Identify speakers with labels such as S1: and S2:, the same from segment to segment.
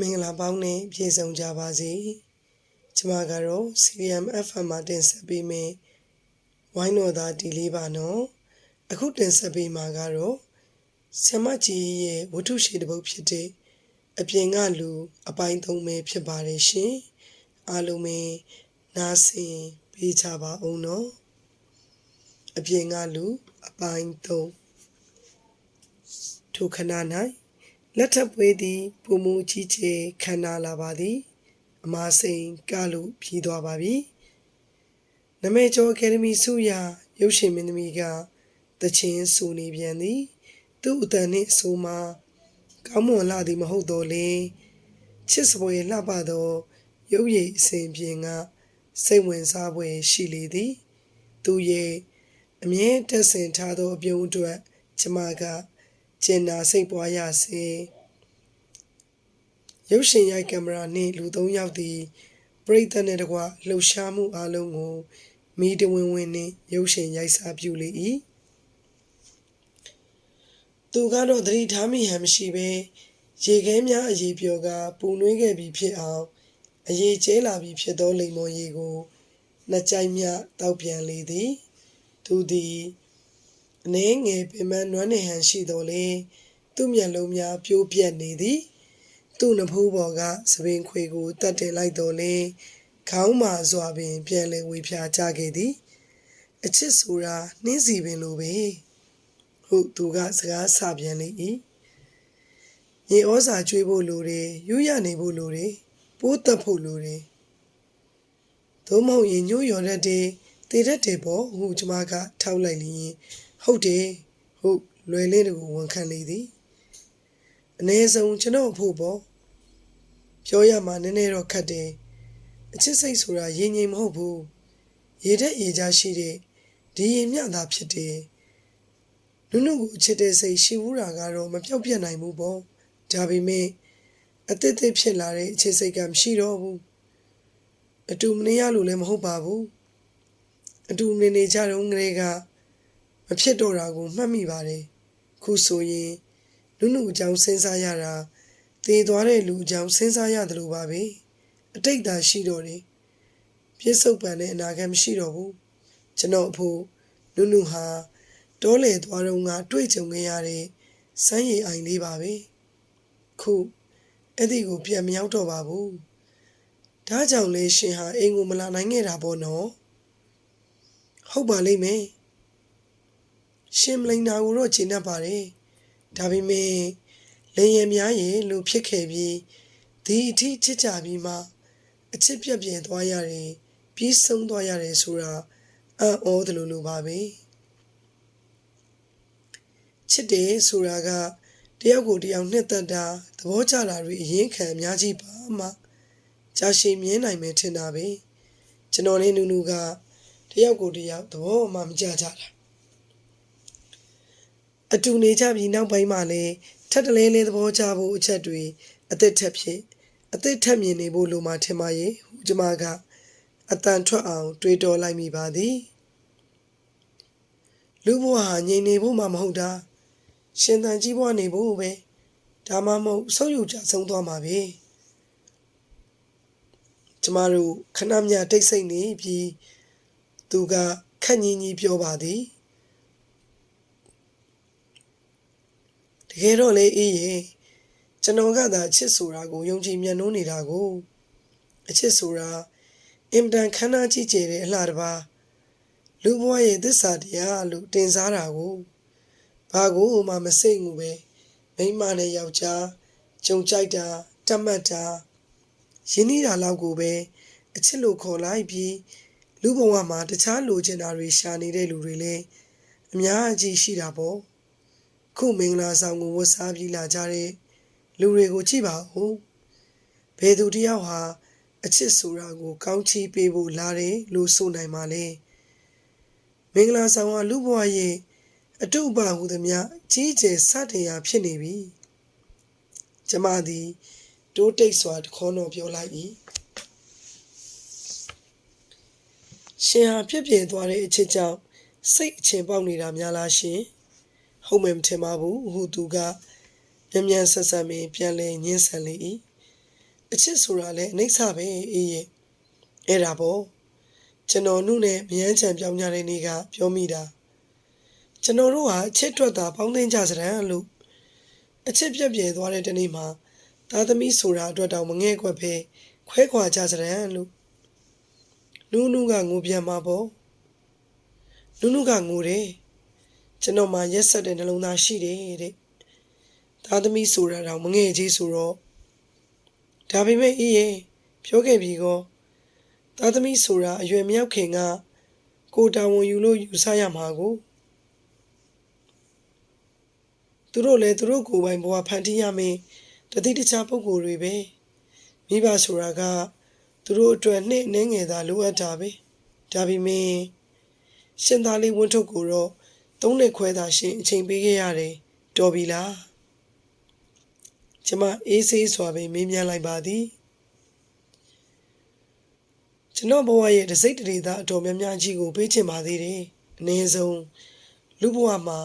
S1: မင်္ဂလာပေါင်းနဲ့ပြည့်စုံကြပါစေကျမကတော့ CVM FM မှာတင်ဆက်ပေးမယ်ဝိုင်းတော်သားဒီလေးပါနော်အခုတင်ဆက်ပေးမှာကတော့ဆ iam ကြီးရဲ့ဝတ္ထုရှိတစ်ပုဒ်ဖြစ်တဲ့အပြင်ကလူ အပိုင်းသုံးပဲဖြစ်ပါတယ်ရှင်အားလုံးပဲနားဆင်ပေးကြပါဦးနော်အပြင်ကလူအပိုင်းသုံးထိုခဏ၌ လက်ထပ်ပွေးသည်ပုံမူကြီးချေခန္ဓာလာပါသည်အမာစိန်ကလို့ဖြီးသွားပါပြီနမေကျော်အကယ်ဒမီစုရာရုပ်ရှင်မင်းသမီးကတချင်းစူနေပြန်သည် သူ့အတန်နှင့်အဆိုမှာကောင်းမွန်လာသည်မဟုတ်တော့လေချစ်စပွဲလှပသောရုပ်ရည်အစဉ်ပြင်ကစိတ်ဝင်စားပွဲရှိလေသည် သူရဲ့အမြဲတက်ဆင်ထားသောအပြုံးအတွက်ကျမက ကျင်နာစိတ်ပွားရစေရုပ်ရှင်ရိုက်ကင်မရာနှင့်လူသုံးယောက်သည်ပရိသတ်နှင့်တကွလှုပ်ရှားမှုအလုံးကိုမီတဝင်းဝင်းနှင့်ရုပ်ရှင်ရိုက်စားပြုလေ၏သူကတော့သတိထားမိဟန်မရှိဘဲရေခဲများအရေးပြောကပူနွေးခဲ့ပြီးဖြစ်အောင်အရေးကျဲလာပြီးဖြစ်သောလိမ်မော်ရေကိုနှစ်ကြိုက်မြတောက်ပြန်လေသည် သူသည် အနှဲငယ်ပင်မနွမ်းနေဟန်ရှိတော်လေသူ့မျက်လုံးများပြိုးပြက်နေသည်သူ့နဖူးပေါ်ကသပင်ခွေကိုတတ်တင်လိုက်တော်လေခေါင်းမာစွာပင်ပြန်လည်ဝေဖြာကြခဲ့သည်အချစ်ဆိုတာနှင်းစီပင်လိုပဲဟုတ်သူကစကားဆပြန်လေ၏ရေဩစာကျွေးဖို့လိုတယ်ယူရနေဖို့လိုတယ်ပိုးတက်ဖို့လိုတယ်သို့မဟုတ်ရင်ညှို့ရော်တတ်တယ်တည်တတ်တယ်ပေါ့ဟုကျမကထောက်လိုက်လျင် ဟုတ်တယ်ဟုတ်လွယ်လေးတကူဝန်ခံလေသည်အ ਨੇ ဆုံးကျွန်တော်ဖို့ပေါ့ပြောရမှာနည်းနည်းတော့ခက်တယ်အချစ်စိတ်ဆိုတာရင်ငိမ်မဟုတ်ဘူးရေတက်ရေကြရှိတဲ့ဒီရင်မြတာဖြစ်တယ်နုနုကိုအချစ်တဲ့စိတ်ရှိဘူးတာကတော့မပြောက်ပြတ်နိုင်ဘူးပေါ့ဒါပေမဲ့အသစ်သစ်ဖြစ်လာတဲ့အချစ်စိတ်ကမရှိတော့ဘူးအတူမနေရလို့လည်းမဟုတ်ပါဘူးအတူနေနေကြတော့ငရေက မဖြစ်တော့တာကိုမှတ်မိပါတယ်ခုဆိုရင်နုနုအကြောင်းစဉ်းစားရတာတည်သွားတဲ့လူအကြောင်းစဉ်းစားရတယ်လို့ပါပဲအတိတ်သာရှိတော့တယ်ပြစ္ဆုတ်ပံတဲ့အနာဂတ်မရှိတော့ဘူးကျွန်တော်အဖို့နုနုဟာတောလေသွားတော့ငါတွေ့ကြုံခဲ့ရတဲ့စမ်းရည်အိုင်လေးပါပဲခုအဲ့ဒီကိုပြန်မရောက်တော့ပါဘူးဒါကြောင့်လေရှင်ဟာအိမ်ကိုမလာနိုင်ခဲ့တာပေါ့နော်ဟုတ်ပါလိမ့်မယ် ရှင်မလိန်နာကိုတော့ခြေနှက်ပါတယ်ဒါပေမဲ့လင်ရများရဲ့လူဖြစ်ခဲ့ပြီးဒီအထိချစ်ကြပြီးမှအချစ်ပြက်ပြဲသွားရတယ်ပြီးဆုံးသွားရတယ်ဆိုတာအံ့ဩတယ်လို့လိုပါပဲချစ်တယ်ဆိုတာကတယောက်ကိုတယောက်နှစ်သက်တာသဘောကျတာတွေအရင်ခံအများကြီးပါမှကြာရှည်မြဲနိုင်မယ်ထင်တာပဲကျွန်တော်နဲ့နူနူကတယောက်ကိုတယောက်သဘောမှမကြကြတာ အတူနေကြပြီးနောက်ပိုင်းမှာလည်းထပ်တလဲလဲသဘောကျဖို့အချက်တွေအသက်ထက်ဖြစ်အသက်ထက်မြင်နေဖို့လိုမှထင်ပါရဲ့ဟူကျမကအတန်ထွက်အောင် တွေးတောလိုက်မိပါသည်လူဘဝဟာငြိမ်နေဖို့မှမဟုတ်တာရှင်သန်ကြီးဘဝနေဖို့ပဲဒါမှမဟုတ်ဆုပ်ယူကြဆုံးသွားမှာပဲကျမတို့ခဏမြတိတ်ဆိတ်နေပြီးသူကခက်ညင်းကြီးပြောပါသည် တကယ်တော့လေအေးရဲ့ကျွန်တော်ကသာအချစ်ဆိုတာကိုယုံကြည်မြတ်နိုးနေတာကိုအချစ်ဆိုတာအင်တန်ခမ်းနားကြီးကျယ်တဲ့အလှတစ်ပါးလူဘဝရဲ့သစ္စာတရားလို့တင်စားတာကိုဘာကိုမှမစိတ်ငူပဲမိန်းမနဲ့ယောက်ျားကြုံကြိုက်တာတတ်မှတ်တာရင်းနှီးတာလောက်ကိုပဲအချစ်လို့ခေါ်လိုက်ပြီးလူဘဝမှာတခြားလိုချင်တာတွေရှာနေတဲ့လူတွေလည်းအများကြီးရှိတာပေါ့ ခုမင်္ဂလာဆောင်ကိုဝတ်စားပြီးလာကြတဲ့လူတွေကိုကြည့်ပါဦးဘယ်သူတယောက်ဟာအချစ်ဆိုတာကိုကောင်းချီးပေးဖို့လာတယ်လို့ဆိုနိုင်ပါလေမင်္ဂလာဆောင်ကလူဘဝရဲ့အတုပဟုသမျှကြီးကျယ်စတင်ရာဖြစ်နေပြီကျမသည်တိုးတိတ်စွာတခေါတော်ပြောလိုက်၏ရှင်ဟာဖြစ်ပြသွားတဲ့အချစ်ကြောင့်စိတ်အချင်ပေါက်နေတာများလားရှင် ဟုတ်မယ်မထင်ပါဘူးဟုသူကမြန်မြန်ဆက်ဆက်မင်းပြန်လဲညှင်းဆန်လေ၏အချစ်ဆိုတာလည်းအနိစ္စပဲအေးရဲ့အဲ့ဒါပေါ့ကျွန်တော်နှုနဲ့မယန်းချံပြောင်းကြတဲ့နေ့ကပြောမိတာကျွန်တော်တို့ဟာအချစ်ထွက်တာပေါင်းသိမ်းကြစရန်လို့အချစ်ပြက်ပြဲသွားတဲ့တနေ့မှာသားသမီးဆိုတာအတွက်တောင်မငဲ့ကွက်ပဲခွဲခွာကြစရန်လို့နူးနူးကငိုပြန်มาပေါ့နူးနူးကငိုတယ် ကျွန်တော်မှရက်ဆက်တဲ့နှလုံးသားရှိတယ်တဲ့သားသမီးဆိုတာတောင်မငဲ့ကြီးဆိုတော့ဒါပေမဲ့အေးရဲ့ပြောခဲ့ပြီကောသားသမီးဆိုတာအရွယ်မရောက်ခင်ကကိုတာဝန်ယူလို့ယူဆရမှာကိုသူတို့လည်းသူတို့ကိုယ်ပိုင်ဘဝဖန်တီးရမယ်တတိတခြားပုံကိုယ်တွေပဲမိဘဆိုတာကသူတို့အတွက်နှစ်နှင်းငယ်သာလိုအပ်တာပဲဒါပေမဲ့ရှင်သားလေးဝင်းထုတ်ကိုတော့ သုံးနှစ်ခွဲသာရှင်အချိန်ပေးခဲ့ရတယ်တော်ပြီလားကျမအေးဆေးစွာပဲမေးမြန်းလိုက်ပါသည်ကျွန်တော်ဘဝရဲ့တစိတ်တရေသားအတော်များများကြီးကိုပေးချင်ပါသေးတယ်အနည်းဆုံးလူဘဝမှာ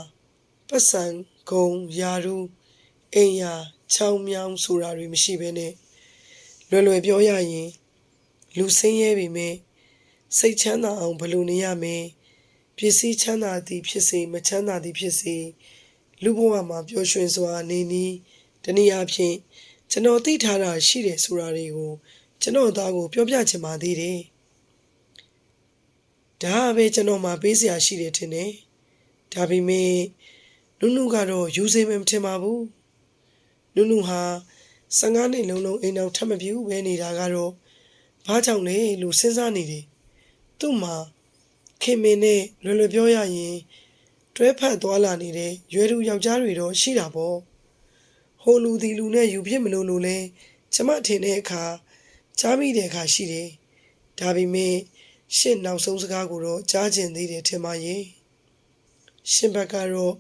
S1: ပတ်စံဂုံယာရူအိမ်ယာချောင်းမြောင်းဆိုတာတွေမရှိဘဲနဲ့လွယ်လွယ်ပြောရရင် လူစင်းရဲပြီမဲ့စိတ်ချမ်းသာအောင်ဘယ်လိုနေရမလဲ ပစ္စည်းချမ်းသာသည်ဖြစ်စေမချမ်းသာသည်ဖြစ်စေလူဘဝမှာပျော်ရွှင်စွာနေနည်းတနည်းအားဖြင့်ကျွန်တော်သိထားတာရှိတယ်ဆိုတာတွေကိုကျွန်တော်သားကိုပြောပြချင်ပါသေးတယ်ဒါပဲကျွန်တော်မှာပေးစရာရှိတယ်ထင်တယ်ဒါပေမဲ့နုနုကတော့ယူစေမယ်မထင်ပါဘူးနုနုဟာ15နှစ်လုံးလုံးအိမ်အောင်ထပ်မပြူပဲနေတာကတော့ဘာကြောင့်လဲလို့စဉ်းစားနေတယ်သူ့မှာ ခင်မင်းနဲ့လွယ်လွယ်ပြောရရင်တွဲဖက်သွားလာနေတဲ့ရွယ်သူယောက်ျားတွေတော့ရှိတာပေါ့ဟိုလူဒီလူနဲ့ယူဖြစ်မလို့လို့လဲကျမထင်တဲ့အခါကြားမိတဲ့အခါရှိတယ်ဒါပေမဲ့ရှင့်နောက်ဆုံးစကားကိုတော့ကြားကျင်သေးတယ်ထင်ပါရဲ့ရှင်ဘက်ကတော့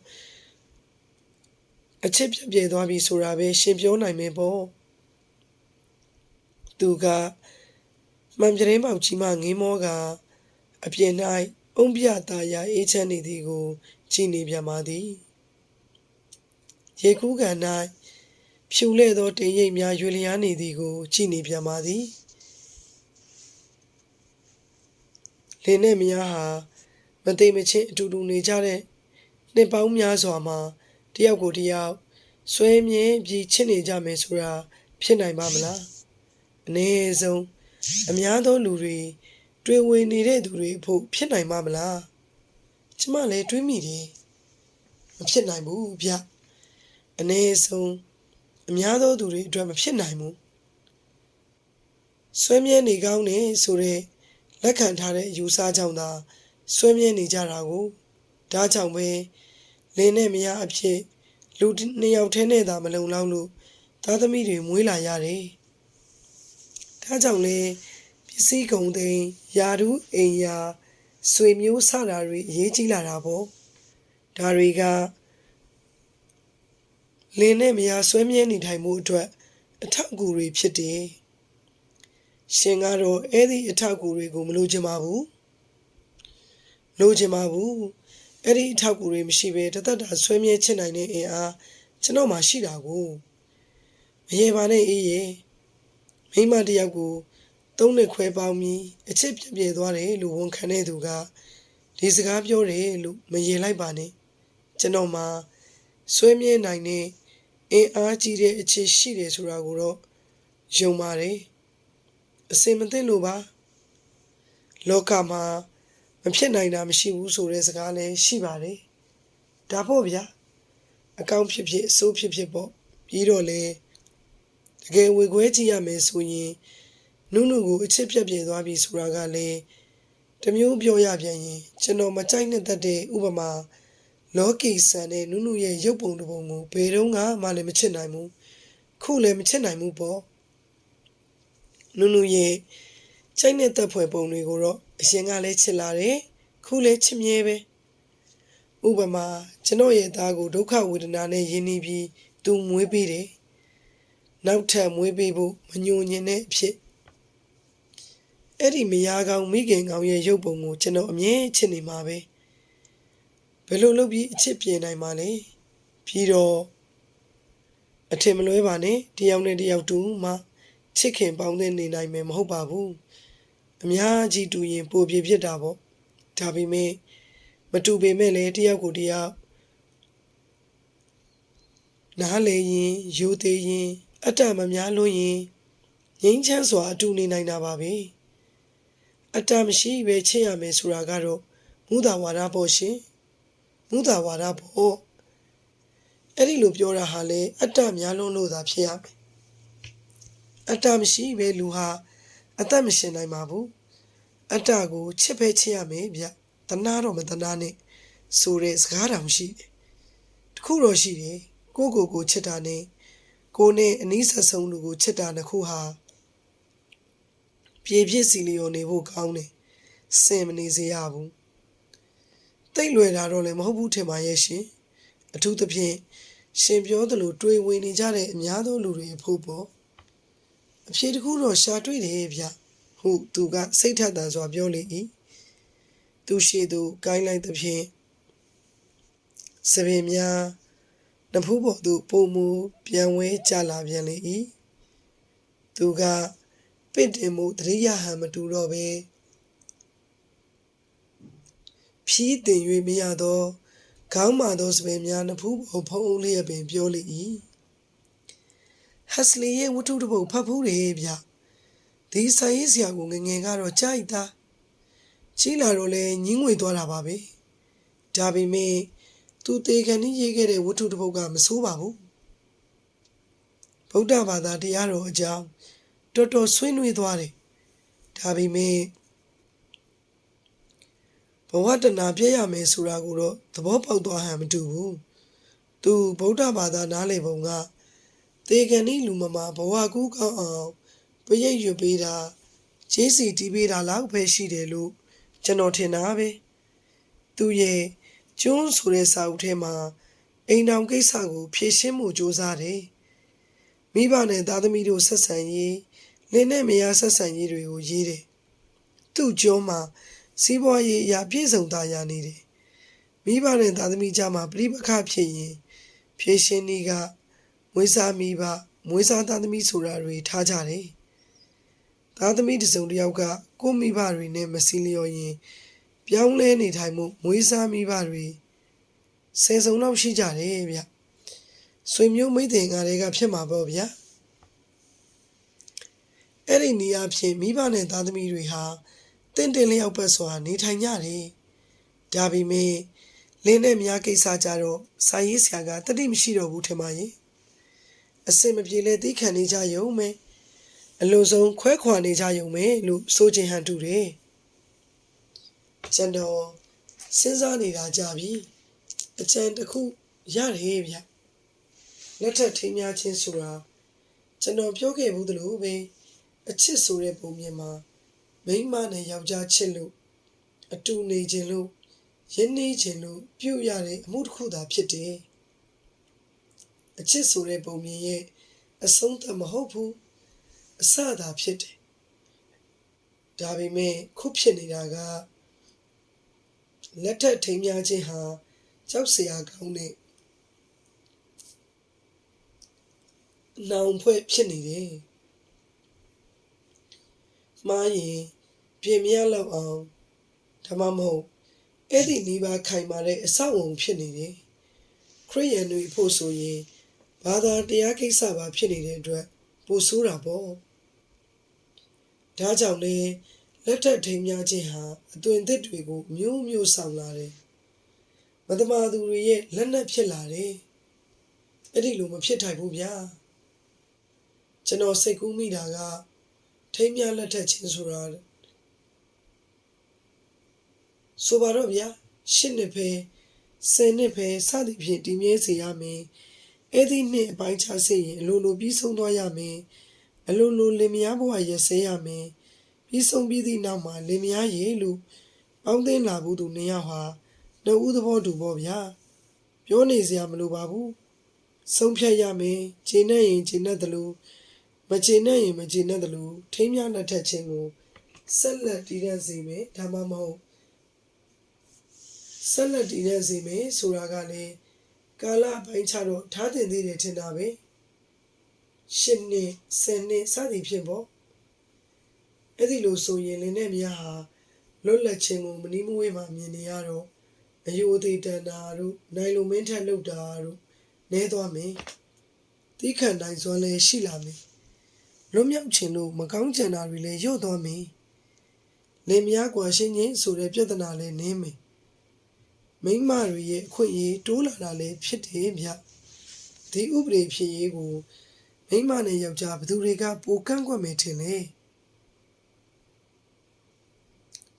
S1: အချစ်ပြပြသွားပြီဆိုတာပဲရှင်ပြောနိုင်မယ်ပေါ့သူကမှန်ပြတင်းပေါက်ကြီးမှငင်းမောက အပြင်၌အုံပြသားရအေးချမ်းနေသည်ကိုကြည်နေပြန်ပါသည်ရေကူးကန်၌ဖြူလဲ့သောတင်ရိပ်များရွေလျားနေသည်ကိုကြည်နေပြန်ပါသည်လင်းနဲ့မယားဟာမသိမချင်းအတူတူနေကြတဲ့နှစ်ပေါင်းများစွာမှာတယောက်ကိုတယောက်ဆွဲမြင်းပြီးချစ်နေကြမယ်ဆိုတာဖြစ်နိုင်ပါမလားအနည်းဆုံးအများသောလူတွေ တွေ့ဝင်နေတဲ့သူတွေအဖို့ဖြစ်နိုင်မှာမလားကျမလည်းတွေးမိတယ်မဖြစ်နိုင်ဘူးဗျအနည်းဆုံးအများသောသူတွေအတွက်မဖြစ်နိုင်ဘူးဆွဲမြဲနေကောင်းတယ်ဆိုတော့လက်ခံထားတဲ့အယူဆကြောင့်သာဆွဲမြဲနေကြတာကိုဒါကြောင့်ပဲလင်းနဲ့မယားအဖြစ်လူနှစ်ယောက်ထဲနဲ့သာမလုံလောက်လို့သားသမီးတွေမွေးလာရတယ်ဒါကြောင့်လေပ စ္စည်းကုန်သိမ်းယာဒူးအိမ်ယာဆွေမျိုးစတာတွေအရေးကြီးလာတာပေါ့ဒါတွေကလင်းနဲ့မယားဆွဲမြဲနေထိုင်မှုအတွက်အထောက်အကူတွေဖြစ်တယ်ရှင်ကတော့အဲ့ဒီအထောက်အကူတွေကိုမလိုချင်ပါဘူးလိုချင်ပါဘူးအဲ့ဒီအထောက်အကူတွေမရှိဘဲတသက်တာဆွဲမြဲချစ်နိုင်တဲ့အင်အားကျွန်တော်မှရှိတာကိုမရေပါနဲ့အေးရေမိမတယောက်ကို သုံးနှစ်ခွဲပေါင်းပြီးအချစ်ပြပြသွားတယ်လို့ဝန်ခံတဲ့သူကဒီစကားပြောတယ်လို့မရေလိုက်ပါနဲ့ကျွန်တော်မှဆွဲမြဲနိုင်တဲ့အင်အားကြီးတဲ့အချစ်ရှိတယ်ဆိုတာကိုတော့ယုံပါတယ်အစင်မသိလို့ပါလောကမှာမဖြစ်နိုင်တာမရှိဘူးဆိုတဲ့စကားလည်းရှိပါတယ်ဒါပေါ့ဗျာအကောင့်ဖြစ်ဖြစ်အဆိုးဖြစ်ဖြစ်ပေါ့ပြီးတော့လေတကယ်ဝေခွဲကြည့်ရမယ်ဆိုရင် နုနုကိုအချစ်ပြက်ပြဲသွားပြီဆိုတာကလည်းတမျိုးပြောရပြန်ရင်ကျွန်တော်မကြိုက်နဲ့တတ်တဲ့ဥပမာလောကီဆန်တဲ့နုနုရဲ့ရုပ်ပုံတစ်ပုံကိုဘယ်တော့မှလည်းမချစ်နိုင်ဘူးခုလည်းမချစ်နိုင်ဘူးပေါ့နုနုရဲ့ကြိုက်နဲ့တက်ဖွယ်ပုံတွေကိုတော့အရင်ကလည်းချစ်လာတယ်ခုလည်းချစ်မြဲပဲဥပမာကျွန်တော်ရဲ့သားကိုဒုက္ခဝေဒနာနဲ့ယဉ်နေပြီးသူမွေးပေးတယ်နောက်ထပ်မွေးပေးဖို့မညှို့ညင်တဲ့အဖြစ် အဲ့ဒီမယားကောင်မိခင်ကောင်ရဲ့ရုပ်ပုံကိုကျွန်တော်အမြဲချစ်နေမှာပဲဘယ်လိုလုပ်ပြီးအချစ်ပြေနိုင်မှာလဲပြီးတော့အထင်မလွဲပါနဲ့တယောက်နဲ့တယောက်တူမှချစ်ခင်ပေါင်းသင်းနေနိုင်မယ်မဟုတ်ပါဘူးအများကြီးတူရင်ပိုပြဖြစ်တာပေါ့ဒါပေမဲ့မတူပေမဲ့လည်းတယောက်ကိုတယောက်နားလေရင်ယူသေးရင် အတ္တမများလို့ရင်ငြိမ်းချမ်းစွာအတူနေနိုင်တာပါပဲ အတ္တမရှိပဲချစ်ရမယ်ဆိုတာကတော့မူတာဝါဒပေါ့ရှင်မူတာဝါဒပေါ့အဲ့ဒီလိုပြောတာဟာလေအတ္တများလုံးလို့သာဖြစ်ရမယ်အတ္တမရှိပဲလူဟာအသက်မရှင်နိုင်ပါဘူးအတ္တကိုချစ်ပဲချစ်ရမယ်ဗျတနာတော့မတနာနဲ့ဆိုတဲ့စကားတောင်ရှိတယ်တခုတော့ရှိတယ်ကိုကိုကိုချစ်တာနဲ့ကိုနဲ့အနီးဆက်ဆုံးလူကိုချစ်တာနှစ်ခုဟာ ပြေပြစ်စီလျော်နေဖို့ကောင်းတယ်စင်မနေစေရဘူးတိတ်လွယ်တာတော့လည်းမဟုတ်ဘူးထင်ပါရဲ့ရှင်အထူးသဖြင့်ရှင်ပြောသလိုတွေးဝင်နေကြတဲ့အများသောလူတွေအဖို့ပေါ့အဖြေတစ်ခုတော့ရှာတွေ့တယ်ဗျဟုသူကစိတ်ထက်သန်စွာပြောလေ၏သူရှိသူကိုင်းလိုက်သဖြင့်စပင်များနဖူးပေါ်သို့ပုံမူပြန်ဝဲကြလာပြန်လေ၏သူက ပင့်တင်မှုတရိယာဟံမတူတော့ပဲဖြီးတင်၍မရသောခေါင်းမာသောစပင်များနဖူးပေါ်ဖုံးလျက်ပင်ပြောလေ၏ဟက်စလီရဲ့ဝတ္ထုတစ်ပုဒ်ဖတ်ဖူးတယ်ဗျဒီဆိုင်ရေးဆရာကငငယ်ကတော့ကြိုက်တာကြီးလာတော့လဲညင်းငွေသွားတာပါပဲဒါပေမဲ့သူတေခံနေရေးခဲ့တဲ့ဝတ္ထုတစ်ပုဒ်ကမဆိုးပါဘူးဗုဒ္ဓဘာသာတရားတော်အကြောင်း တော်တော်ဆွေးနွေးသွားတယ်ဒါပေမဲ့ဘဝတဏပြည့်ရမယ်ဆိုတာကိုတော့သဘောပေါက်သွားဟန်မတူဘူးသူဗုဒ္ဓဘာသာနားလည်ပုံကတေခံနေလူမမာဘဝကူးကောင်းအောင်ပရိတ်ရွပေးတာခြေစီတီးပေးတာလောက်ပဲရှိတယ်လို့ကျွန်တော်ထင်တာပဲသူရဲ့ကျွန်းဆိုတဲ့စာအုပ်ထဲမှာအိမ်တောင်ကိစ္စကိုဖြေရှင်းမှုစ조사တယ် မိဘနဲ့သားသမီးတို့ဆက်ဆံရေးလင်းနဲ့မယားဆက်ဆံရေးတွေကိုရေးတယ်သူ့ကျွန်းမှာစီးပွားရေးအရာပြည့်စုံသားရနေတယ်မိဘနဲ့သားသမီးကြားမှာပြိပခဖြစ်ရင်ဖြေရှင်းနည်းကမွေးစားမိဘမွေးစားသားသမီးဆိုတာတွေထားကြတယ်သားသမီးတစ်စုံတစ်ယောက်ကကိုမိဘတွေနဲ့မစည်းလျော်ရင်ပြောင်းလဲနေထိုင်မှုမွေးစားမိဘတွေဆယ်စုံလောက်ရှိကြတယ်ဗျ ဆွေမျိုးမိတ်တင်ကတွေကဖြစ်မှာပေါ့ဗျာအဲ့ဒီနေရာဖြင့်မိဘနဲ့သားသမီးတွေဟာတင့်တယ်လျောက်ပတ်စွာနေထိုင်ကြတယ်ဒါပေမဲ့လင်းနဲ့များကိစ္စကြတော့စာရေးဆရာကတတိမရှိတော့ဘူးထင်ပါရဲ့အစင်မပြေလဲသိခံနေကြရုံပဲအလိုဆုံးခွဲခွာနေကြရုံပဲလို့ဆိုခြင်းဟန်တူတယ်ကျွန်တော်စဉ်းစားနေတာကြပြီအကြံတစ်ခုရတယ်ဗျ လက်ထက်ထိမ်းများခြင်းဆိုတာကျွန်တော်ပြောခဲ့ဘူးသလိုပဲအချစ်ဆိုတဲ့ပုံမြင်မှာမိန်းမနဲ့ယောက်ျားချစ်လို့အတူနေခြင်းလို့ရင်းနှီးခြင်းလို့ပြုရတဲ့အမှုတစ်ခုသာဖြစ်တယ်အချစ်ဆိုတဲ့ပုံမြင်ရဲ့အဆုံးသတ်မဟုတ်ဘူးအစသာဖြစ်တယ်ဒါပေမဲ့ခုဖြစ်နေတာကလက်ထက်ထိမ်းများခြင်းဟာကြောက်စရာကောင်းတဲ့ နောင်ဖွဲ့ဖြစ်နေတယ်မှားရင်ပြင်မြလောက်အောင်ဒါမှမဟုတ်အဲ့ဒီနီးပါးခိုင်မာတဲ့အဆောက်အုံဖြစ်နေတယ်ခရိယန်တွေဖို့ဆိုရင်ဘာသာတရားကိစ္စပါဖြစ်နေတဲ့အတွက်ပိုဆိုးတာပေါ့ဒါကြောင့်လေလက်ထက်ထိမ်းများခြင်းဟာအသွင်သစ်တွေကိုမျိုးမျိုးဆောင်လာတယ်မတမာသူတွေရဲ့လက်နက်ဖြစ်လာတယ်အဲ့ဒီလိုမဖြစ်ထိုင်ဘူးဗျာ ကျွန်တော်စိတ်ကူးမိတာကထိမ်းများလက်ထက်ချင်းဆိုတာဆိုပါတော့ဗျာရှစ်နှစ်ပဲဆယ်နှစ်ပဲစသည်ဖြင့်တည်မြဲစေရမယ်အဲ့ဒီနှစ်အပိုင်းခြားစေရင်အလိုလိုပြီးဆုံးသွားရမယ်အလိုလိုလင်မယားဘဝရစဲရမယ်ပြီးဆုံးပြီးသည့်နောက်မှာလင်မယားရေလို့ပေါင်းသင်းလာဘူးသူနေရဟာနှုတ်ဦးသဘောတူပေါ့ဗျာပြောနေစရာမလိုပါဘူးဆုံးဖြတ်ရမယ်ခြေနဲ့ရင်ခြေနဲ့တလို့ မခြေနဲ့ရင်မခြေနဲ့တလို့ထိမ်းများလက်ထက်ခြင်းကိုဆက်လက်တည်ရစေမယ်ဒါမှမဟုတ်ဆက်လက်တည်ရစေမယ်ဆိုတာကလည်းကာလပိုင်းခြားတော့ထားတင်သေးတယ်ထင်တာပဲရှစ်နှစ်ဆယ်နှစ်စသည်ဖြင့်ပေါ့အဲ့ဒီလိုဆိုရင်လင်းနဲ့မြားဟာလွတ်လပ်ခြင်းကိုမနီးမဝေးမှမြင်နေရတော့အယိုသေးတန်တာတို့နိုင်လိုမင်းထက်လောက်တာတို့နဲသွားမယ်တိခန့်တိုင်းစွမ်းလည်းရှိလာမယ် လွတ်မြောက်ခြင်းလို့မကောင်းကြံတာတွေလည်းရော့သွားမယ်လင်မယားကွာရှင်းချင်းဆိုတဲ့ပြဿနာလည်းနင်းမယ်မိန်းမတွေရဲ့အခွင့်အရေးတိုးလာတာလည်းဖြစ်တယ်ဗျဒီဥပဒေဖြစ်ရေးကိုမိန်းမနဲ့ယောက်ျားဘယ်သူတွေကပိုကန့်ကွက်မယ်ထင်လဲ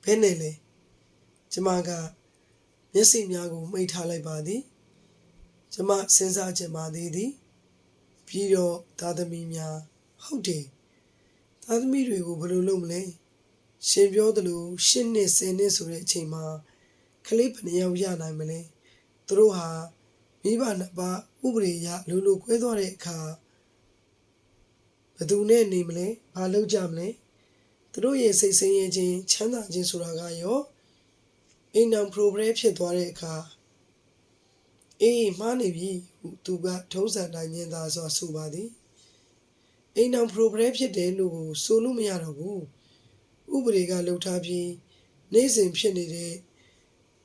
S1: ဘယ်နဲ့လဲကျမကမျက်စိများကိုမှိတ်ထားလိုက်ပါသည်ကျမစဉ်းစားချင်ပါသေးသည်ပြီးတော့သားသမီးများ ဟုတ်တယ်သားသမီးတွေကိုဘယ်လိုလုပ်မလဲရှင်ပြောသလိုရှစ်နှစ်ဆယ်နှစ်ဆိုတဲ့အချိန်မှာကလေးဘယ်နှယောက်ရနိုင်မလဲသူတို့ဟာမိဘနှစ်ပါးဥပဒေအရလူလူကွဲသွားတဲ့အခါဘယ်သူနဲ့နေမလဲဘာလုပ်ကြမလဲသူတို့ရဲ့စိတ်ဆင်းရဲခြင်းချမ်းသာခြင်းဆိုတာကရောအိမ်အောင်ပရိုဂရက်ဖြစ်သွားတဲ့အခါအေးမှားနေပြီဟုသူကထုံးစံတိုင်းညင်သာစွာဆိုပါသည် အိမ်အောင်ပရိုဂရက်ဖြစ်တယ်လို့ဆိုလို့မရတော့ဘူးဥပဒေကလှုပ်ထားပြီးနေ့စဉ်ဖြစ်နေတဲ့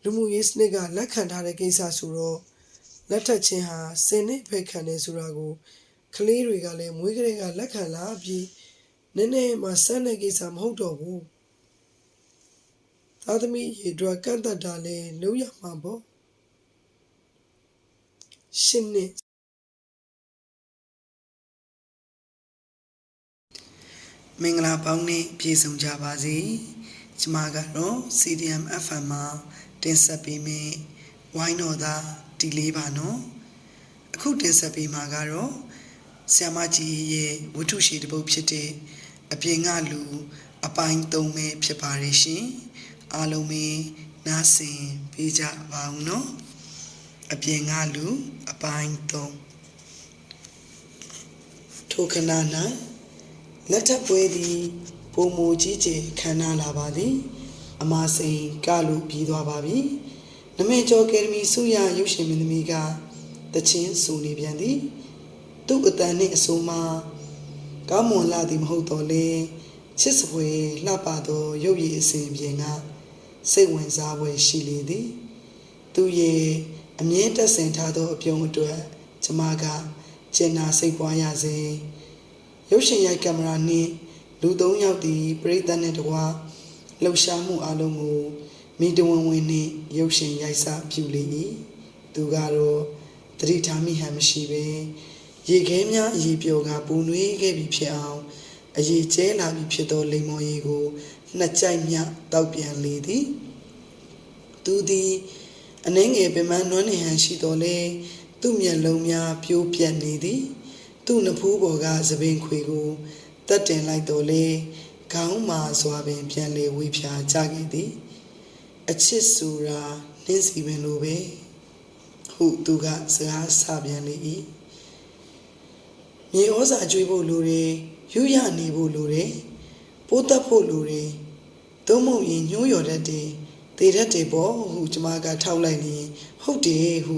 S1: လူမှုရေးစနစ်ကလက်ခံထားတဲ့ကိစ္စဆိုတော့လက်ထပ်ခြင်းဟာစင်နစ်ဖက်ခံနေဆိုတာကိုကလေးတွေကလည်းမွေးကလေးကလက်ခံလာပြီးနည်းနည်းမှစမ်းတဲ့ကိစ္စမဟုတ်တော့ဘူးသားသမီးရေအတွက်ကန့်တတ်တာလဲလုံးရမှာပေါ့ရှင်းနေ မင်္ဂလာပေါင်းနဲ့ပြည့်စုံကြပါစေကျမကတော့ CDM FM မှာတင်ဆက်ပေးမယ့်ဝိုင်းတော်သားဒီလေးပါနော်အခုတင်ဆက်ပေးမှာကတော့ဆ iam မကြီးရဲ့ဝတ္ထုရှိတစ်ပုဒ်ဖြစ်တဲ့အပြင်ကလူ အပိုင်း၃ပဲဖြစ်ပါရဲ့ရှင်အားလုံးပဲနားဆင်ပေးကြပါဦးနော်အပြင်ကလူအပိုင်း၃ထိုခဏ၌ လက်ထပ်ပွဲသည်ပုံမူကြီးကျယ်ခမ်းနားလာပါသည်အမစိန်ကလူပြီးသွားပါပြီနမေကျော်အကယ်ဒမီစုရရုပ်ရှင်မင်းသမီးကတချင်းစူနေပြန်သည် သူ့အတန်နှင့်အဆိုးမှာကောင်းမွန်လာသည်မဟုတ်တော့လေချစ်စပွဲလှပသောရုပ်ရည်အစဉ်ပြင်ကစိတ်ဝင်စားပွဲရှိလေသည် သူရဲ့အမြဲတက်ဆင်ထားသောအပြုံးအတွက်ကျမကကျင်နာစိတ်ပွားရစေ ရုပ်ရှင်ရိုက်ကင်မရာနှင့်လူသုံးယောက်သည်ပရိသတ်နှင့်တကွလှုပ်ရှားမှုအလုံးကိုမိတဝင်ဝင်နှင့်ရုပ်ရှင်ရိုက်စားပြုလေ၏သူကတော့တတိထားမိဟန်မရှိပဲရေခဲများအည်ပျော်ကပူနွေးခဲ့ပြီဖြစ်အောင်အည်ကျဲလာပြီဖြစ်သောလိမ္မော်ရည်ကိုနှစ်ကြိုက်မြတောက်ပြန်လေသည်သူသည်အနှင်းငယ်ပင်မနွမ်းနေဟန်ရှိတော်လေသူ့မျက်လုံးများပြိုးပြက်နေသည် သူ့နဖူးပေါ်ကသပင်ခွေကိုတတ်တင်လိုက်တော်လေခေါင်းမာစွာပင်ပြန်လေဝေဖြာကြခဲ့သည် အချစ်ဆိုတာနှင်းစီပင်လိုပဲဟုသူကစကားဆပြန်လေ၏မြေဩဇာကျွေးဖို့လိုတယ်ယူရနေဖို့လိုတယ်ပိုးတက်ဖို့လိုတယ်သုံးမုံရင်ညှိုးလျော်တတ်တယ်သေတတ်တယ်ပေါ့ဟုကျမကထောက်လိုက်နေဟုတ်တယ်ဟု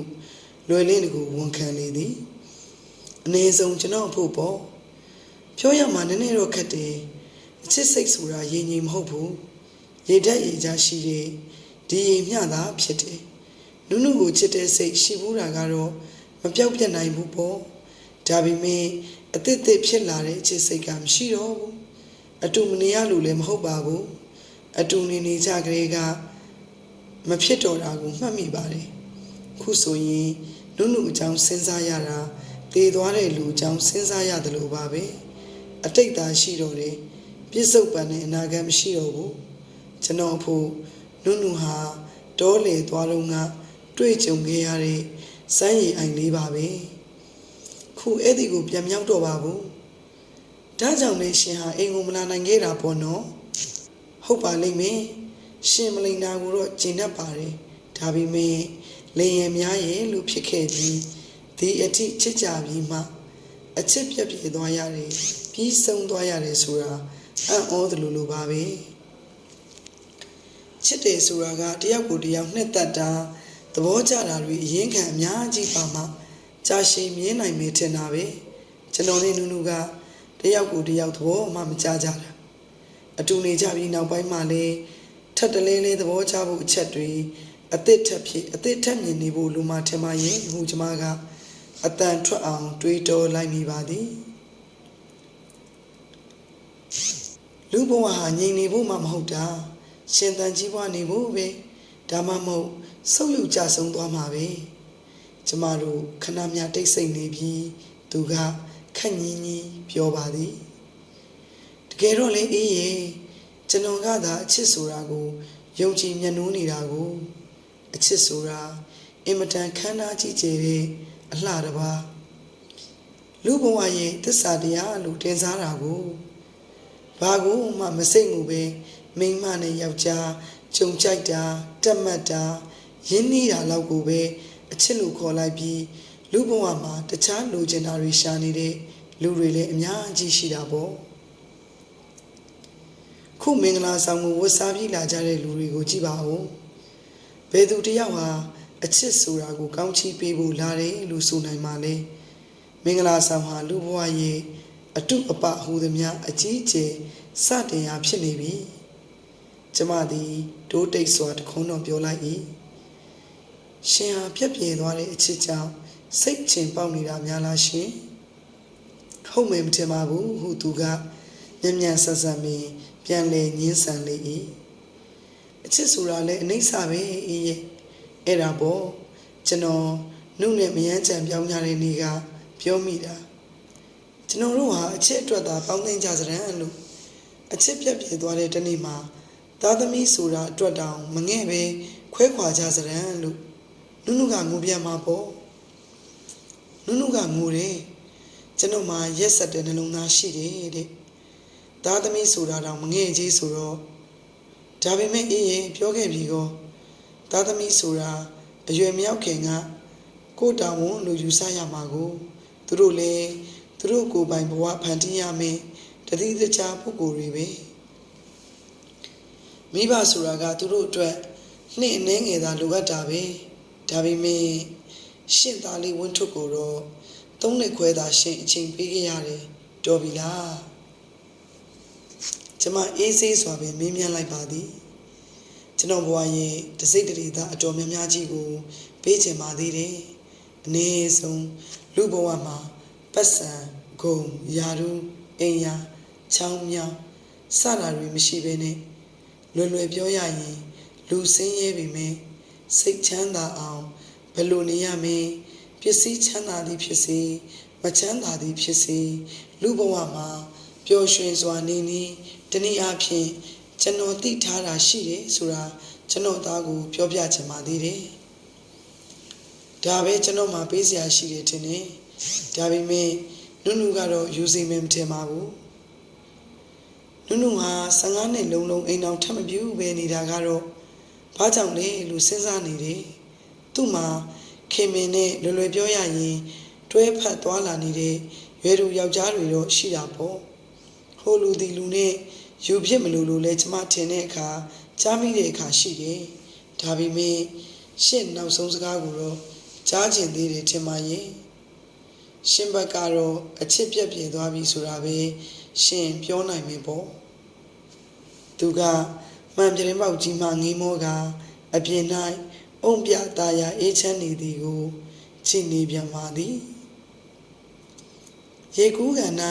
S1: လွယ်လင်းတကူဝန်ခံလေသည် အနည်းဆုံးကျွန်တော်ဖို့ပေါ့ပြောရမှာနည်းနည်းတော့ခက်တယ်အချစ်စိတ်ဆိုတာရင်ငြိမ်မဟုတ်ဘူးရေတက်ရေချရှိတဲ့ဒီရင်မျှတာဖြစ်တယ်နုနုကိုချစ်တဲ့စိတ်ရှိဘူးတာကတော့မပြောက်ပြတ်နိုင်ဘူးပေါ့ဒါပေမဲ့အသစ်သစ်ဖြစ်လာတဲ့ချစ်စိတ်ကမရှိတော့ဘူးအတူမနေရလို့လည်းမဟုတ်ပါဘူးအတူနေနေကြကလေးကမဖြစ်တော့တာကိုမှတ်မိပါတယ်ခုဆိုရင်နုနုအကြောင်းစဉ်းစားရတာ တည်သွားတဲ့လူအကြောင်းစဉ်းစားရတယ်လို့ပါပဲအတိတ်သာရှိတော့တယ်ပြစ္ဆုတ်ပန်တဲ့အနာဂတ်မရှိတော့ဘူးကျွန်တော်ဖို့နုနုဟာတောလေသွားတော့ကတွေ့ကြုံခဲ့ရတဲ့စမ်းရည်အိုင်လေးပါပဲခုအဲ့ဒီကိုပြန်မြောက်တော့ပါဘူးဒါကြောင့်လေရှင်ဟာအိမ်ကိုမလာနိုင်ခဲ့တာပေါ့နော်ဟုတ်ပါလိမ့်မယ်ရှင်မလိန်နာကိုတော့ကျင်တတ်ပါတယ်ဒါပေမဲ့လေရင်များရဲ့လို့ဖြစ်ခဲ့ပြီး ဒီအထိချစ်ကြပြီးမှအချစ်ပြက်ပြေသွားရတယ်ပြီးဆုံးသွားရတယ်ဆိုတာအံ့ဩတယ်လို့လိုပါပဲချစ်တယ်ဆိုတာကတယောက်ကိုတယောက်နှစ်သက်တာသဘောကျတာတွေအရင်ခံအများကြီးပါမှကြာရှည်မြင်နိုင်မယ်ထင်တာပဲကျွန်တော်နဲ့နူးနူးကတယောက်ကိုတယောက်သဘောမှမကြကြတာအတူနေကြပြီးနောက်ပိုင်းမှာလည်းထပ်တလဲလဲသဘောချဖို့အချက်တွေအသစ်ထပ်ဖြစ်အသစ်ထပ်မြင်နေဖို့လူမထင်မှရင်ဟူကျမက အတန်ထွက်အောင် တွေးတောလိုက်မိပါသည်လူဘဝဟာငြိမ်နေဖို့မှမဟုတ်တာရှင်သန်ကြီးပွားနေဖို့ပဲဒါမှမဟုတ်ဆုပ်ယုပ်ကြဆုံးသွားမှာပဲကျမတို့ခဏမြတိတ်ဆိတ်နေပြီးသူကခက်ညင်းညင်းပြောပါသည်တကယ်တော့လေအေးရဲ့ကျွန်တော်ကသာအချစ်ဆိုတာကိုယုံကြည်မျက်နှိုးနေတာကိုအချစ်ဆိုတာအင်မတန်ခမ်းနားကြီးကျယ်တဲ့ အလှတစ်ပါးလူဘဝရဲ့သစ္စာတရားလို့တင်စားတာကိုဘာကိုမှမစိတ်ငူပဲမိန်းမနဲ့ယောက်ျားကြုံကြိုက်တာတက်မှတ်တာရင်းနှီးတာလောက်ကိုပဲအချစ်လို့ခေါ်လိုက်ပြီးလူဘဝမှာတခြားလိုချင်တာတွေရှာနေတဲ့လူတွေလည်းအများကြီးရှိတာပေါ့ခုမင်္ဂလာဆောင်ကိုဝတ်စားပြီးလာကြတဲ့လူတွေကိုကြည့်ပါဦးဘယ်သူတယောက်ဟာ အချစ်ဆိုတာကိုကောင်းချီးပေးဖို့လာတယ်လို့ဆိုနိုင်ပါလေမင်္ဂလာဆောင်ဟာလူဘဝရဲ့အတုအပဟူသည်များအကြီးအကျယ်စတင်ရာဖြစ်နေပြီကျမသည်ဒိုးတိတ်စွာတခုံးတော်ပြောလိုက်၏ရှင်ဟာပြက်ပြေသွားတဲ့အချစ်ကြောင့်စိတ်ချင်ပေါက်နေတာများလားရှင်ဟုတ်မယ်မထင်ပါဘူးဟုသူကညံ့ညံ့ဆက်ဆက်မင်းပြန်လဲညင်းဆန်လေ၏အချစ်ဆိုတာလည်းအနိစ္စပဲအေးရဲ့ အဲ့ဒါပေါ့ကျွန်တော်နှုတ်နဲ့မယမ်းကြံပြောင်းကြတဲ့နေ့ကပြောမိတာကျွန်တော်တို့ဟာအချစ်အတွက်သာပေါင်းသင်းကြစရန်လို့အချစ်ပြက်ပြေသွားတဲ့တနေ့မှာသားသမီးဆိုတာအတွက်တောင်မငဲ့ပဲခွဲခွာကြစရန်လို့နုနုကငိုပြန်မှာပေါ့နုနုကငိုတယ်ကျွန်တော်မှရက်ဆက်တဲ့နှလုံးသားရှိတယ်တဲ့သားသမီးဆိုတာတောင်မငဲ့ကြီးဆိုတော့ဒါပေမဲ့အေးရင်ပြောခဲ့ပြီကော သားသမီးဆိုတာအရွယ်မရောက်ခင်ကကိုတောင်ဝန်လို့ယူဆရမှာကိုသူတို့လည်းသူတို့ကိုယ်ပိုင်ဘဝဖန်တီးရမယ်တတိတခြားပုဂ္ဂိုလ်တွေပဲမိဘဆိုတာကသူတို့အတွက်နှိမ့်နှဲငယ်သာလိုအပ်တာပဲဒါပေမဲ့ရှင့်သားလေးဝင်းထုတ်ကိုတော့သုံးနှစ်ခွဲသာရှင့်အချိန်ပေးခဲ့ရတယ်တော်ပြီလားကျမအေးဆေးစွာပဲမင်းမြန်းလိုက်ပါသည် ကျွန်တော်ဘဝရဲ့တစိတ်တရီသားအတော်များများကြီးကိုပေးချင်ပါသေးတယ်အနည်းဆုံးလူဘဝမှာပတ်စံဂုံယာရုအိမ်ယာချောင်းမြောင်းစတာတွေမရှိဘဲနဲ့လွယ်လွယ်ပြောရရင် လူစင်းရဲပြီမယ်စိတ်ချမ်းသာအောင်ဘယ်လိုနေရမင်းပစ္စည်းချမ်းသာသည်ဖြစ်စေမချမ်းသာသည်ဖြစ်စေလူဘဝမှာပျော်ရွှင်စွာနေနေတနည်းအားဖြင့် ကျွန်တော်သိထားတာရှိတယ်ဆိုတာကျွန်တော်သားကိုပြောပြချင်ပါသေးတယ်ဒါပဲကျွန်တော်မှပေးစရာရှိတယ်ထင်တယ်ဒါပေမဲ့နုနုကတော့ယူစီမယ်မထင်ပါဘူးနုနုဟာ15နှစ်လုံးလုံးအိမ်အောင်ထပ်မပြူပဲနေတာကတော့ဘာကြောင့်လဲလို့စဉ်းစားနေတယ်သူ့မှာခင်မင်နဲ့လွယ်လွယ်ပြောရရင် တွဲဖက်သွားလာနေတဲ့ရွယ်သူယောက်ျားတွေတော့ရှိတာပေါ့ဟိုလူဒီလူနဲ့ ယူဖြစ်မလို့လို့လဲကျမထင်တဲ့အခါကြားမိတဲ့အခါရှိတယ်ဒါပေမဲ့ရှင့်နောက်ဆုံးစကားကိုတော့ကြားကျင်သေးတယ်ထင်ပါရဲ့ရှင်ဘက်ကတော့အချစ်ပြက်ပြေသွားပြီဆိုတာပဲရှင်ပြောနိုင်မယ်ပေါ့သူကမှန်ပြရင်ပေါက်ကြီးမှငိမောကအပြင်၌အုံပြသားရအေးချမ်းနေသည်ကိုကြည်နေပြန်ပါသည်ရေကူးကန်၌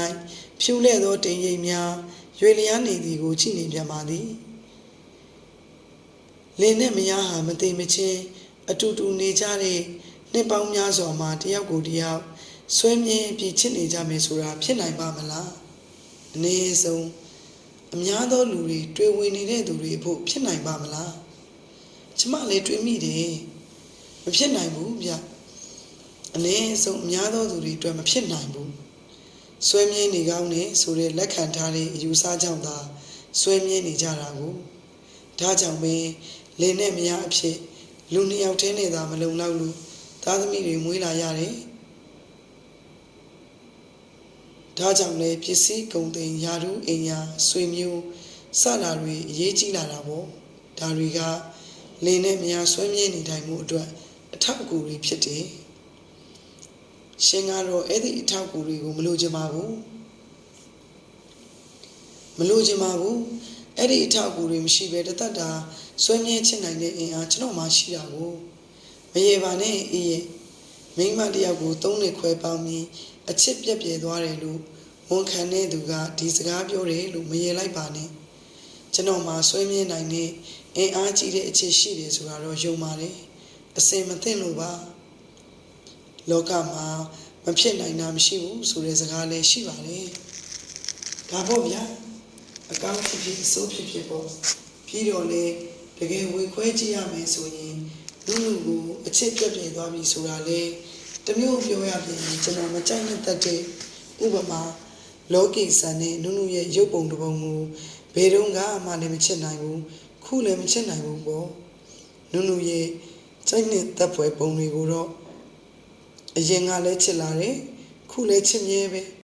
S1: ဖြူလဲ့သောတင်ရိပ်များ ရွေလျားနေသည်ကိုကြည်နေပြန်ပါသည်လင်းနဲ့မယားဟာမသိမချင်းအတူတူနေကြတဲ့နှစ်ပေါင်းများစွာမှာတယောက်ကိုတယောက်ဆွဲမြဲပြီးချစ်နေကြမယ်ဆိုတာဖြစ်နိုင်ပါမလားအနည်းဆုံးအများသောလူတွေတွေ့ဝင်နေတဲ့သူတွေဖို့ဖြစ်နိုင်ပါမလားကျမလည်းတွေးမိတယ်မဖြစ်နိုင်ဘူးဗျအနည်းဆုံးအများသောသူတွေအတွက်မဖြစ်နိုင်ဘူး ဆွဲမြဲနေကောင်းတယ်ဆိုတဲ့လက်ခံထားတဲ့အယူဆကြောင့်သာဆွဲမြဲနေကြတာကိုဒါကြောင့်ပဲလင်းနဲ့မရအဖြစ်လူနှစ်ယောက်တည်းနဲ့သာမလုံလောက်လို့သားသမီးတွေမွေးလာရတယ်ဒါကြောင့်လည်းပစ္စည်းကုန်သိမ်းယာရုအိမ်ယာဆွေမျိုးစတာတွေအရေးကြီးလာတာပေါ့ဒါတွေကလင်းနဲ့မြာဆွဲမြဲနေတိုင်းမှုအတွက်အထောက်အကူတွေဖြစ်တယ် ရှင်ကတော့အဲ့ဒီအထောက်အကူတွေကိုမလိုချင်ပါဘူးမလိုချင်ပါဘူးအဲ့ဒီအထောက်အကူတွေမရှိဘဲတသက်တာဆွဲမြဲချစ်နိုင်တဲ့အင်အားကျွန်တော်မှရှိတာကိုမရေပါနဲ့အေးရဲ့မိန်းမတစ်ယောက်ကိုသုံးနှစ်ခွဲပေါင်းပြီးအချစ်ပြက်ပြဲသွားတယ်လို့ဝန်ခံတဲ့သူကဒီစကားပြောတယ်လို့မရေလိုက်ပါနဲ့ကျွန်တော်မှဆွဲမြဲနိုင်တဲ့အင်အားကြီးတဲ့အချစ်ရှိတယ်ဆိုတာတော့ယုံပါတယ်အစင်မသိလို့ပါ လောကမှာမဖြစ်နိုင်တာမရှိဘူးဆိုတဲ့စကားလည်းရှိပါတယ်။ဒါပေါ့ဗျာအကောင့်ဖြစ်ဖြစ်အစိုးဖြစ်ဖြစ်ပေါ့ပြီးတော့လေတကယ်ဝေခွဲကြည့်ရမယ်ဆိုရင်လူလူကိုအချစ်ပြတ်ပြင်းသွားပြီဆိုတာလေတစ်မျိုးပြောရပြင်ကျွန်တော်မကြိုက်နဲ့တတ်တဲ့ဥပမာလောကိဆန်နဲ့နုနုရဲ့ရုပ်ပုံတစ်ပုံကိုဘယ်တော့မှလည်းမချစ်နိုင်ဘူးခုလည်းမချစ်နိုင်ဘူးပေါ့နုနုရဲ့ကြိုက်နဲ့တပ်ပွဲပုံတွေကိုတော့ အရင်ကလည်းချစ်လာတယ်ခုလည်းချစ်မြဲပဲ